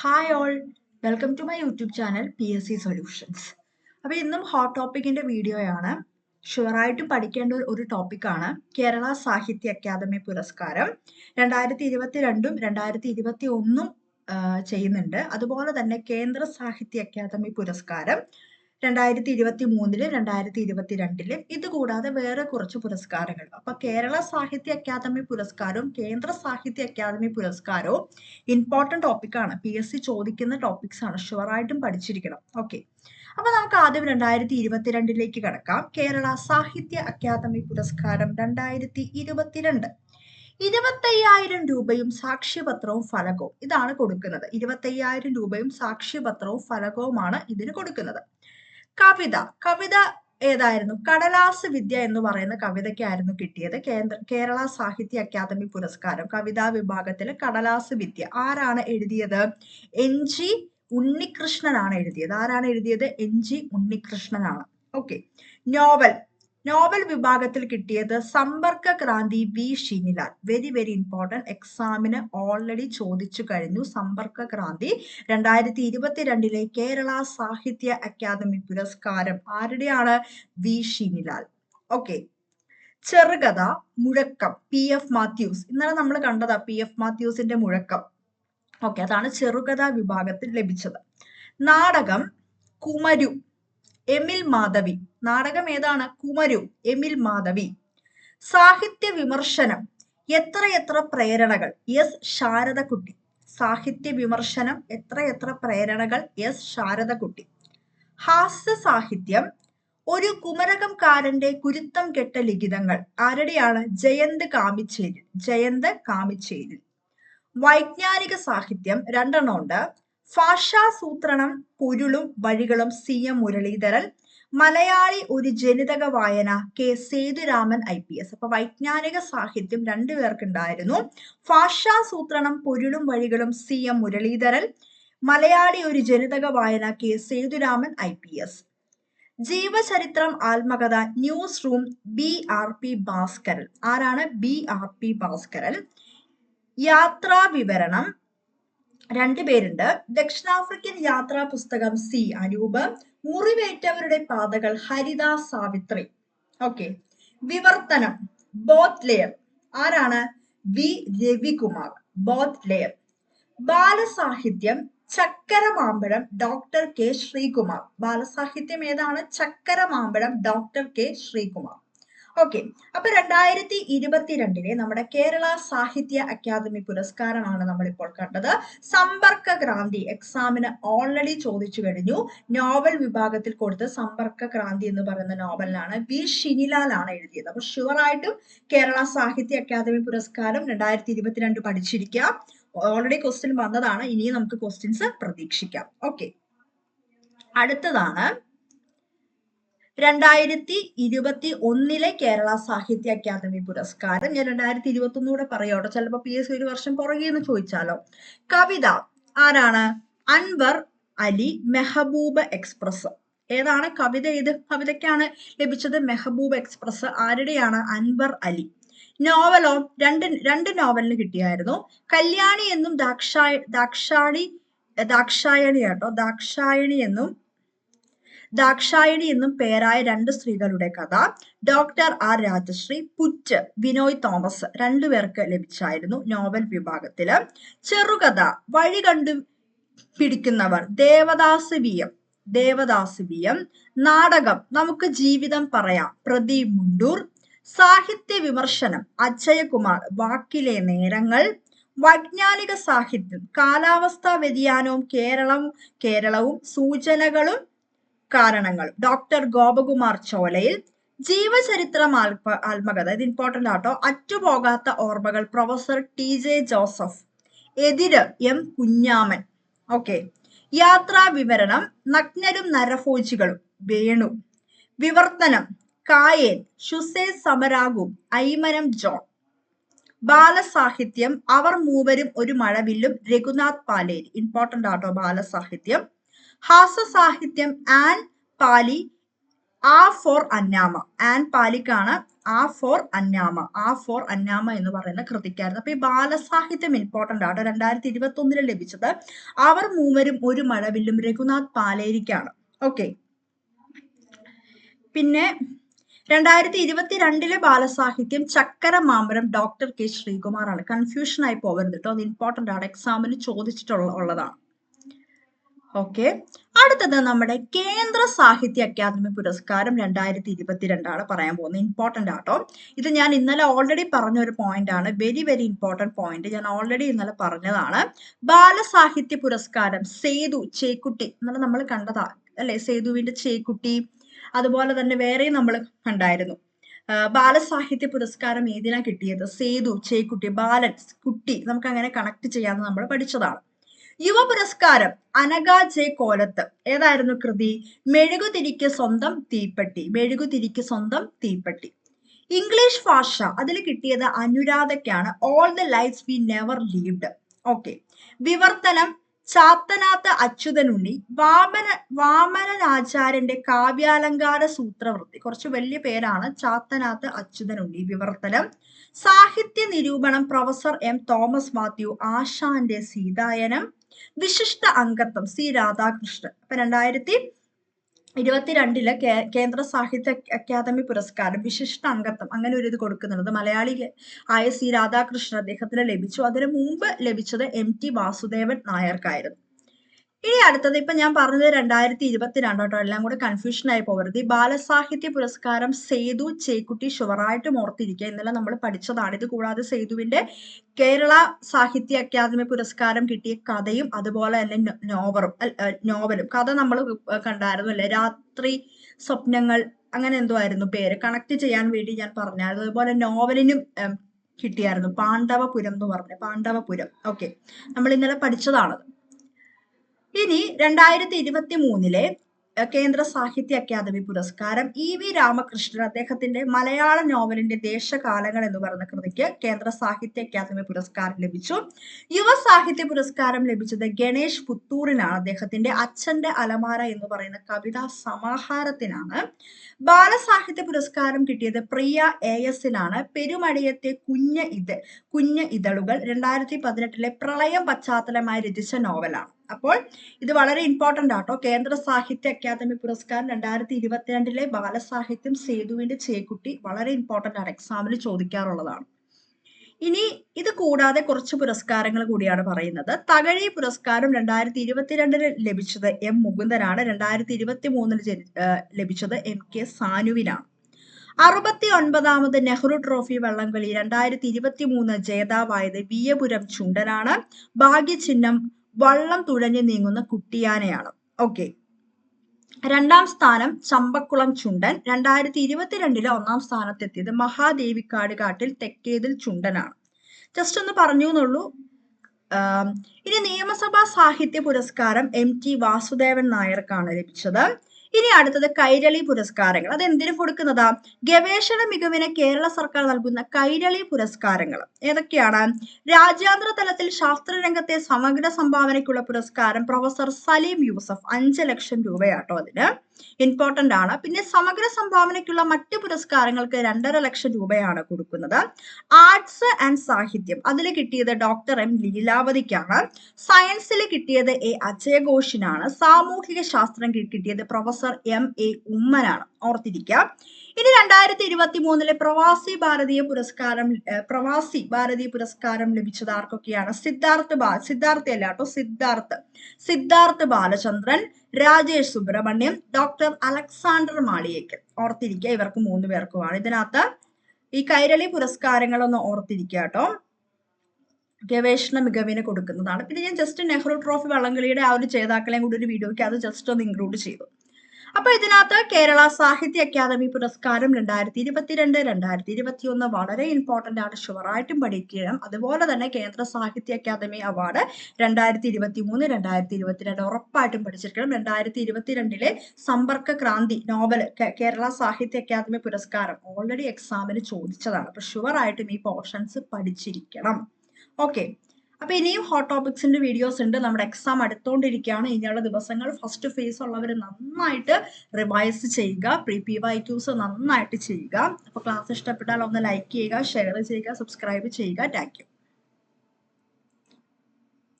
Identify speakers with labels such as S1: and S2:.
S1: Hi all welcome to my YouTube channel P S C solutions അപ്പോൾ ഇന്നും hot ടോപ്പിക്കിന്റെ വീഡിയോയാണ് ഷുവറായിട്ട് പഠിക്കേണ്ട ഒരു ടോപ്പിക്കാണ് കേരള സാഹിത്യ അക്കാദമി പുരസ്കാരം രണ്ടായിരത്തി ഇരുപത്തി രണ്ടും രണ്ടായിരത്തി ഇരുപത്തി ഒന്നും ചെയ്യുന്നുണ്ട്. അതുപോലെ തന്നെ കേന്ദ്ര സാഹിത്യ അക്കാദമി പുരസ്കാരം രണ്ടായിരത്തി ഇരുപത്തി മൂന്നിൽ രണ്ടായിരത്തി ഇരുപത്തിരണ്ടിൽ ഇത് കൂടാതെ വേറെ കുറച്ച് പുരസ്കാരങ്ങൾ. അപ്പൊ കേരള സാഹിത്യ അക്കാദമി പുരസ്കാരവും കേന്ദ്ര സാഹിത്യ അക്കാദമി പുരസ്കാരവും ഇമ്പോർട്ടന്റ് ടോപ്പിക്കാണ് പി എസ് സി ചോദിക്കുന്ന ടോപ്പിക്സ് ആണ്. ഷുവറായിട്ടും പഠിച്ചിരിക്കണം. ഓക്കെ അപ്പൊ നമുക്ക് ആദ്യം രണ്ടായിരത്തി ഇരുപത്തിരണ്ടിലേക്ക് കടക്കാം. കേരള സാഹിത്യ അക്കാദമി പുരസ്കാരം രണ്ടായിരത്തി ഇരുപത്തിരണ്ട് ഇരുപത്തയ്യായിരം രൂപയും സാക്ഷ്യപത്രവും ഫലകവും ഇതാണ് കൊടുക്കുന്നത്. ഇരുപത്തയ്യായിരം രൂപയും സാക്ഷ്യപത്രവും ഫലകവുമാണ് ഇതിന് കൊടുക്കുന്നത്. കവിത. കവിത ഏതായിരുന്നു? കടലാസ് വിദ്യ എന്ന് പറയുന്ന കവിതയ്ക്കായിരുന്നു കിട്ടിയത്. കേന്ദ്ര കേരള സാഹിത്യ അക്കാദമി പുരസ്കാരം. കവിതാ വിഭാഗത്തിലെ കടലാസ് വിദ്യ. ആരാണ് എഴുതിയത്? എൻ ജി ഉണ്ണികൃഷ്ണനാണ് എഴുതിയത്. ആരാണ് എഴുതിയത്? എൻ ജി ഉണ്ണികൃഷ്ണനാണ്. ഓക്കെ. നോവൽ. നോവൽ വിഭാഗത്തിൽ കിട്ടിയത് Samparka Kranti V Shinilal very very important എക്സാമിന് ഓൾറെഡി ചോദിച്ചു കഴിഞ്ഞു. സമ്പർക്ക ക്രാന്തി രണ്ടായിരത്തി ഇരുപത്തിരണ്ടിലെ കേരള സാഹിത്യ അക്കാദമി പുരസ്കാരം ആരുടെയാണ്? വി ഷിനിലാൽ ഓക്കെ ചെറുകഥ മുഴക്കം പി എഫ് മാത്യൂസ്. ഇന്നലെ നമ്മൾ കണ്ടതാ പി എഫ് മാത്യൂസിന്റെ മുഴക്കം. ഓക്കെ അതാണ് ചെറുകഥ വിഭാഗത്തിൽ ലഭിച്ചത്. നാടകം കുമരു. എമിൽ മാധവി. നാടകം ഏതാണ്? കുമരു എമിൽ മാധവി. സാഹിത്യ വിമർശനം. എത്രയെത്ര പ്രേരണകൾ? എസ്. ശാരദകുട്ടി സാഹിത്യ വിമർശനം. എത്രയെത്ര പ്രേരണകൾ? എസ്. ശാരദകുട്ടി ഹാസ്യ സാഹിത്യം. ഒരു കുമരകംകാരന്റെ കുരുത്തം കെട്ട ലിഖിതങ്ങൾ. ആരുടെയാണ്? ജയന്ത് കാമിച്ചേരിൽ ജയന്ത് കാമിച്ചേരിൽ വൈജ്ഞാനിക സാഹിത്യം. രണ്ടെണ്ണം ഉണ്ട്. ഭാഷാസൂത്രണം പൊരുളും വഴികളും സി എം മുരളീധരൻ മലയാളി ഒരു ജനിതക വായന K Sethuraman I P S. അപ്പൊ വൈജ്ഞാനിക സാഹിത്യം രണ്ടു പേർക്കുണ്ടായിരുന്നു. ഭാഷാസൂത്രണം പൊരുളും വഴികളും സി എം മുരളീധരൻ മലയാളി ഒരു ജനിതക വായന K Sethuraman I P S. ജീവചരിത്രം ആത്മകഥ news room B R P Bhaskaran. ആരാണ്? B R P Bhaskaran. യാത്രാ വിവരണം രണ്ടുപേരുണ്ട് ദക്ഷിണാഫ്രിക്കൻ യാത്രാ പുസ്തകം സി അനൂപ്. മുറിവേറ്റവരുടെ പാതകൾ ഹരിദാ സാവിത്രി. ഓക്കെ. വിവർത്തനം. Both layer. ആരാണ്? വി. രവികുമാർ. Both layer. ബാലസാഹിത്യം. ചക്കര മാമ്പഴം ഡോക്ടർ കെ. ശ്രീകുമാർ. ബാലസാഹിത്യം ഏതാണ്? ചക്കര മാമ്പഴം ഡോക്ടർ കെ. ശ്രീകുമാർ. ഓക്കെ അപ്പൊ രണ്ടായിരത്തി ഇരുപത്തിരണ്ടിലെ നമ്മുടെ കേരള സാഹിത്യ അക്കാദമി പുരസ്കാരമാണ് നമ്മളിപ്പോൾ കണ്ടത്. സമ്പർക്ക ക്രാന്തി എക്സാമിന് ഓൾറെഡി ചോദിച്ചു കഴിഞ്ഞു. നോവൽ വിഭാഗത്തിൽ കൊടുത്ത സമ്പർക്ക ക്രാന്തി എന്ന് പറയുന്ന നോവലിനാണ് വി. ഷിനിലാലാണ് എഴുതിയത്. അപ്പൊ ഷുവറായിട്ടും കേരള സാഹിത്യ അക്കാദമി പുരസ്കാരം രണ്ടായിരത്തി ഇരുപത്തിരണ്ട് പഠിച്ചിരിക്കാം. ഓൾറെഡി ക്വസ്റ്റ്യൻ വന്നതാണ്. ഇനിയും നമുക്ക് ക്വസ്റ്റ്യൻസ് പ്രതീക്ഷിക്കാം. ഓക്കെ അടുത്തതാണ് രണ്ടായിരത്തി ഇരുപത്തി ഒന്നിലെ കേരള സാഹിത്യ അക്കാദമി പുരസ്കാരം ഞാൻ രണ്ടായിരത്തി ഇരുപത്തി ഒന്നുകൂടെ പറയാട്ടോ ചിലപ്പോൾ പി എസ് ഒരു വർഷം പുറകെന്ന് ചോദിച്ചാലോ? കവിത. ആരാണ്? അൻവർ അലി മെഹബൂബ് എക്സ്പ്രസ്. ഏതാണ് കവിത ഏത് കവിതയ്ക്കാണ് ലഭിച്ചത് മെഹബൂബ് എക്സ്പ്രസ്? ആരുടെയാണ്? അൻവർ അലി. നോവലോ? രണ്ട് രണ്ട് നോവലിന് കിട്ടിയായിരുന്നു. കല്യാണി എന്നും ദാക്ഷായ ദാക്ഷാണി ദാക്ഷായണി കേട്ടോ ദാക്ഷായണി എന്നും ദാക്ഷായണി എന്നും പേരായ രണ്ട് സ്ത്രീകളുടെ കഥ. ഡോക്ടർ ആർ രാജശ്രീ പുറ്റ് വിനോയ് തോമസ് രണ്ടുപേർക്ക് ലഭിച്ചായിരുന്നു നോവൽ വിഭാഗത്തിൽ. ചെറുകഥ വഴി കണ്ടു പിടിക്കുന്നവർ Devadas V M Devadas V M. നാടകം നമുക്ക് ജീവിതം പറയാം പ്രദീപ് മുണ്ടൂർ. സാഹിത്യ വിമർശനം അജയകുമാർ വാക്കിലെ നേരങ്ങൾ. വൈജ്ഞാനിക സാഹിത്യം കാലാവസ്ഥാ വ്യതിയാനവും കേരളവും കേരളവും സൂചനകളും. കാരണങ്ങൾ. ഡോക്ടർ ഗോപകുമാർ ചോലയിൽ ജീവചരിത്രം ആത്മ ആത്മകഥ ഇത് ഇമ്പോർട്ടന്റ് ആട്ടോ അറ്റുപോകാത്ത ഓർമ്മകൾ പ്രൊഫസർ ടി ജെ ജോസഫ്. എതിര് എം കുഞ്ഞാമൻ. ഓക്കെ യാത്രാ വിവരണം നഗ്നരും നരഭോജികളും. വേണു. വിവർത്തനം കായേൻ ഷുസേ സമരാഗു ഐമനം ജോൺ. ബാലസാഹിത്യം അവർ മൂവരും ഒരു മഴവില്ലും രഘുനാഥ് പാലേരി. ഇമ്പോർട്ടന്റ് ആട്ടോ ബാലസാഹിത്യം. ഹാസ്യസാഹിത്യം ആൻ പാലി ആ ഫോർ അന്നാമ. ആൻ പാലിക്കാണ് ആ ഫോർ അന്നാമ. ആ ഫോർ അന്നാമ എന്ന് പറയുന്ന കൃതിക്കായിരുന്നു. അപ്പൊ ഈ ബാലസാഹിത്യം ഇമ്പോർട്ടന്റ് ആണ്. രണ്ടായിരത്തി ഇരുപത്തി ഒന്നിൽ ലഭിച്ചത് അവർ മൂവരും ഒരു മഴവില്ലും രഘുനാഥ് പാലേരിക്കാണ്. ഓക്കെ പിന്നെ രണ്ടായിരത്തി ഇരുപത്തി രണ്ടിലെ ബാലസാഹിത്യം ചക്കര മാമ്പരം ഡോക്ടർ കെ ശ്രീകുമാറാണ്. കൺഫ്യൂഷൻ ആയി പോകരുത് കേട്ടോ അത് ഇമ്പോർട്ടന്റ് ആണ്. എക്സാമിന് ചോദിച്ചിട്ടുള്ള ഉള്ളതാണ്. ഓക്കെ അടുത്തത് നമ്മുടെ കേന്ദ്ര സാഹിത്യ അക്കാദമി പുരസ്കാരം രണ്ടായിരത്തി ഇരുപത്തിരണ്ടാണ് പറയാൻ പോകുന്നത്. ഇമ്പോർട്ടന്റ് ആട്ടോ. ഇത് ഞാൻ ഇന്നലെ ഓൾറെഡി പറഞ്ഞ ഒരു പോയിന്റ് ആണ്. വെരി വെരി ഇമ്പോർട്ടന്റ് പോയിന്റ് ഞാൻ ഓൾറെഡി ഇന്നലെ പറഞ്ഞതാണ്. ബാലസാഹിത്യ പുരസ്കാരം സേതു ചേക്കുട്ടി. ഇന്നലെ നമ്മൾ കണ്ടതാ അല്ലെ? സേതുവിന്റെ ചേക്കുട്ടി. അതുപോലെ തന്നെ വേറെയും നമ്മൾ കണ്ടായിരുന്നു. ബാലസാഹിത്യ പുരസ്കാരം ഏതിനാണ് കിട്ടിയത്? സേതു ചേക്കുട്ടി ബാലൻസ് കുട്ടി. നമുക്ക് അങ്ങനെ കണക്ട് ചെയ്യാമെന്ന് നമ്മൾ പഠിച്ചതാണ്. യുവ പുരസ്കാരം അനഘ ജെ കോലത്ത് ഏതായിരുന്നു കൃതി? മെഴുകുതിരിക്ക് സ്വന്തം തീപ്പെട്ടി. മെഴുകുതിരിക്ക് സ്വന്തം തീപ്പെട്ടി. ഇംഗ്ലീഷ് ഭാഷ അതിൽ കിട്ടിയത് അനുരാധയ്ക്കാണ്. All the life we never lived okay വിവർത്തനം ചാത്തനാത്ത അച്യുതനുണ്ണി വാമന വാമനാചാര്യന്റെ കാവ്യാലങ്കാര സൂത്രവൃത്തി. കുറച്ച് വലിയ പേരാണ് ചാത്തനാത്ത അച്യുതനുണ്ണി വിവർത്തനം. സാഹിത്യ നിരൂപണം പ്രൊഫസർ എം തോമസ് മാത്യു ആശാന്റെ സീതായനം. വിശിഷ്ട അംഗത്വം സി രാധാകൃഷ്ണൻ. അപ്പൊ രണ്ടായിരത്തി ഇരുപത്തിരണ്ടിൽ കേന്ദ്ര സാഹിത്യ അക്കാദമി പുരസ്കാരം വിശിഷ്ട അംഗത്വം അങ്ങനെ ഒരു ഇത് കൊടുക്കുന്നുണ്ട്. മലയാളി ആയ സി രാധാകൃഷ്ണൻ അദ്ദേഹത്തിന് ലഭിച്ചു. അതിനു മുമ്പ് ലഭിച്ചത് എം ടി വാസുദേവൻ നായർക്കായിരുന്നു. ഇനി അടുത്തത് ഇപ്പൊ ഞാൻ പറഞ്ഞത് രണ്ടായിരത്തി ഇരുപത്തിരണ്ട് എല്ലാം കൂടെ കൺഫ്യൂഷൻ ആയി പോകരുത്. ഈ ബാലസാഹിത്യ പുരസ്കാരം സേതു ചേക്കുട്ടി ഷുവറായിട്ടും ഓർത്തിരിക്കുക ഇന്നലെ നമ്മൾ പഠിച്ചതാണ്. ഇത് കൂടാതെ സേതുവിന്റെ കേരള സാഹിത്യ അക്കാദമി പുരസ്കാരം കിട്ടിയ കഥയും അതുപോലെ തന്നെ നോവറും നോവലും. കഥ നമ്മൾ കണ്ടായിരുന്നു അല്ലെ? രാത്രി സ്വപ്നങ്ങൾ അങ്ങനെ എന്തോ ആയിരുന്നു പേര്. കണക്ട് ചെയ്യാൻ വേണ്ടി ഞാൻ പറഞ്ഞായിരുന്നു. അതുപോലെ നോവലിനും കിട്ടിയായിരുന്നു. പാണ്ഡവപുരം എന്ന് പറഞ്ഞു. പാണ്ഡവപുരം. ഓക്കെ നമ്മൾ ഇന്നലെ പഠിച്ചതാണത്. ഇനി രണ്ടായിരത്തി ഇരുപത്തി മൂന്നിലെ കേന്ദ്ര സാഹിത്യ അക്കാദമി പുരസ്കാരം ഇ വി രാമകൃഷ്ണൻ അദ്ദേഹത്തിന്റെ മലയാള നോവലിന്റെ ദേശകാലങ്ങൾ എന്ന് പറയുന്ന കൃതിക്ക് കേന്ദ്ര സാഹിത്യ അക്കാദമി പുരസ്കാരം ലഭിച്ചു. യുവ സാഹിത്യ പുരസ്കാരം ലഭിച്ചത് ഗണേഷ് പുത്തൂറിനാണ് അദ്ദേഹത്തിന്റെ അച്ഛന്റെ അലമാര എന്ന് പറയുന്ന കവിതാ സമാഹാരത്തിനാണ്. ബാലസാഹിത്യ പുരസ്കാരം കിട്ടിയത് പ്രിയ എ എസിനാണ് പെരുമഴയത്തെ കുഞ്ഞ ഇത് കുഞ്ഞ ഇതളുകൾ രണ്ടായിരത്തി പതിനെട്ടിലെ പ്രളയം പശ്ചാത്തലമായി രചിച്ച നോവലാണ്. അപ്പോൾ ഇത് വളരെ ഇമ്പോർട്ടന്റ് ആട്ടോ. കേന്ദ്ര സാഹിത്യ അക്കാദമി പുരസ്കാരം രണ്ടായിരത്തി ഇരുപത്തിരണ്ടിലെ ബാലസാഹിത്യം സേതുവിന്റെ ചേക്കുട്ടി വളരെ ഇമ്പോർട്ടന്റ് ആണ്. എക്സാമിൽ ചോദിക്കാറുള്ളതാണ്. ഇനി ഇത് കൂടാതെ കുറച്ച് പുരസ്കാരങ്ങൾ കൂടിയാണ് പറയുന്നത്. തകഴി പുരസ്കാരം രണ്ടായിരത്തി ഇരുപത്തിരണ്ടിൽ ലഭിച്ചത് എം മുകുന്ദനാണ്. രണ്ടായിരത്തി ഇരുപത്തി മൂന്നിൽ ലഭിച്ചത് എം കെ സാനുവിനാണ്. അറുപത്തി ഒൻപതാമത് നെഹ്റു ട്രോഫി വള്ളംകളി രണ്ടായിരത്തി ഇരുപത്തി മൂന്ന് ജേതാവായത് വിയപുരം ചുണ്ടനാണ്. ഭാഗ്യചിഹ്നം വള്ളം തുഴഞ്ഞു നീങ്ങുന്ന കുട്ടിയാനയാണ്. ഓക്കെ രണ്ടാം സ്ഥാനം ചമ്പക്കുളം ചുണ്ടൻ. രണ്ടായിരത്തി ഇരുപത്തിരണ്ടിലെ ഒന്നാം സ്ഥാനത്തെത്തിയത് മഹാദേവിക്കാട് കാട്ടിൽ തെക്കേതിൽ ചുണ്ടനാണ്. ജസ്റ്റ് ഒന്ന് പറഞ്ഞു എന്നുള്ളൂ. ഇനി നിയമസഭാ സാഹിത്യ പുരസ്കാരം എം ടി വാസുദേവൻ നായർക്കാണ് ലഭിച്ചത്. ഇനി അടുത്തത് കൈരളി പുരസ്കാരങ്ങൾ. അത് എന്തിനു കൊടുക്കുന്നതാ? ഗവേഷണ മികവിന് കേരള സർക്കാർ നൽകുന്ന കൈരളി പുരസ്കാരങ്ങൾ. ഏതൊക്കെയാണ്? രാജ്യാന്തര തലത്തിൽ ശാസ്ത്രരംഗത്തെ സമഗ്ര സംഭാവനയ്ക്കുള്ള പുരസ്കാരം പ്രൊഫസർ സലീം യൂസഫ്. അഞ്ച് ലക്ഷം രൂപയാട്ടോ അതിന്. ഇമ്പോർട്ടന്റ് ആണ്. പിന്നെ സമഗ്ര സംഭാവനയ്ക്കുള്ള മറ്റ് പുരസ്കാരങ്ങൾക്ക് രണ്ടര ലക്ഷം രൂപയാണ് കൊടുക്കുന്നത്. ആർട്സ് ആൻഡ് സാഹിത്യം. അതിൽ കിട്ടിയത് ഡോക്ടർ എം ലീലാവതിക്കാണ്. സയൻസിൽ കിട്ടിയത് എ അജയഘോഷിനാണ്. സാമൂഹിക ശാസ്ത്രം കിട്ടിയത് പ്രൊഫസർ എം എ ഉമ്മനാണ്. ഓർത്തിരിക്കുക ഇനി രണ്ടായിരത്തി ഇരുപത്തി മൂന്നിലെ പ്രവാസി ഭാരതീയ പുരസ്കാരം പ്രവാസി ഭാരതീയ പുരസ്കാരം ലഭിച്ചത് ആർക്കൊക്കെയാണ്? സിദ്ധാർത്ഥ് ബാ സിദ്ധാർത്ഥ അല്ല കേട്ടോ Siddharth. Siddharth Balachandran Rajesh Subramaniam doctor Alexander Maliyekkal. ഓർത്തിരിക്കുക ഇവർക്ക് മൂന്ന് പേർക്കുമാണ്. ഇതിനകത്ത് ഈ കൈരളി പുരസ്കാരങ്ങളൊന്ന് ഓർത്തിരിക്കുക കേട്ടോ. ഗവേഷണ മികവിന് കൊടുക്കുന്നതാണ്. പിന്നെ ഞാൻ ജസ്റ്റ് നെഹ്റു ട്രോഫി വള്ളംകളിയുടെ ആ ഒരു ജേതാക്കളെയും കൂടി ഒരു വീഡിയോയ്ക്ക് അത് ജസ്റ്റ് ഒന്ന് ഇൻക്ലൂഡ് ചെയ്തു. അപ്പൊ ഇതിനകത്ത് കേരള സാഹിത്യ അക്കാദമി പുരസ്കാരം രണ്ടായിരത്തി ഇരുപത്തിരണ്ട് രണ്ടായിരത്തി ഇരുപത്തി ഒന്ന് വളരെ ഇമ്പോർട്ടന്റ് ആണ്. ഷുവറായിട്ടും പഠിക്കണം. അതുപോലെ തന്നെ കേന്ദ്ര സാഹിത്യ അക്കാദമി അവാർഡ് രണ്ടായിരത്തി ഇരുപത്തി മൂന്ന് രണ്ടായിരത്തി ഇരുപത്തിരണ്ട് ഉറപ്പായിട്ടും പഠിച്ചിരിക്കണം. രണ്ടായിരത്തി ഇരുപത്തിരണ്ടിലെ സമ്പർക്ക ക്രാന്തി നോവൽ കേരള സാഹിത്യ അക്കാദമി പുരസ്കാരം ഓൾറെഡി എക്സാമിന് ചോദിച്ചതാണ്. അപ്പൊ ഷുവറായിട്ടും ഈ പോർഷൻസ് പഠിച്ചിരിക്കണം. ഓക്കെ അപ്പൊ ഇനിയും ഹോട്ട് ടോപ്പിക്സിന്റെ വീഡിയോസ് ഉണ്ട്. നമ്മുടെ എക്സാം അടുത്തോണ്ടിരിക്കുകയാണ്. ഇനിയുള്ള ദിവസങ്ങൾ ഫസ്റ്റ് ഫേസ് ഉള്ളവർ നന്നായിട്ട് റിവൈസ് ചെയ്യുക. പ്രീ പി വൈ ക്യൂസ് നന്നായിട്ട് ചെയ്യുക. അപ്പൊ ക്ലാസ് ഇഷ്ടപ്പെട്ടാൽ ഒന്ന് ലൈക്ക് ചെയ്യുക ഷെയർ ചെയ്യുക സബ്സ്ക്രൈബ് ചെയ്യുക. താങ്ക്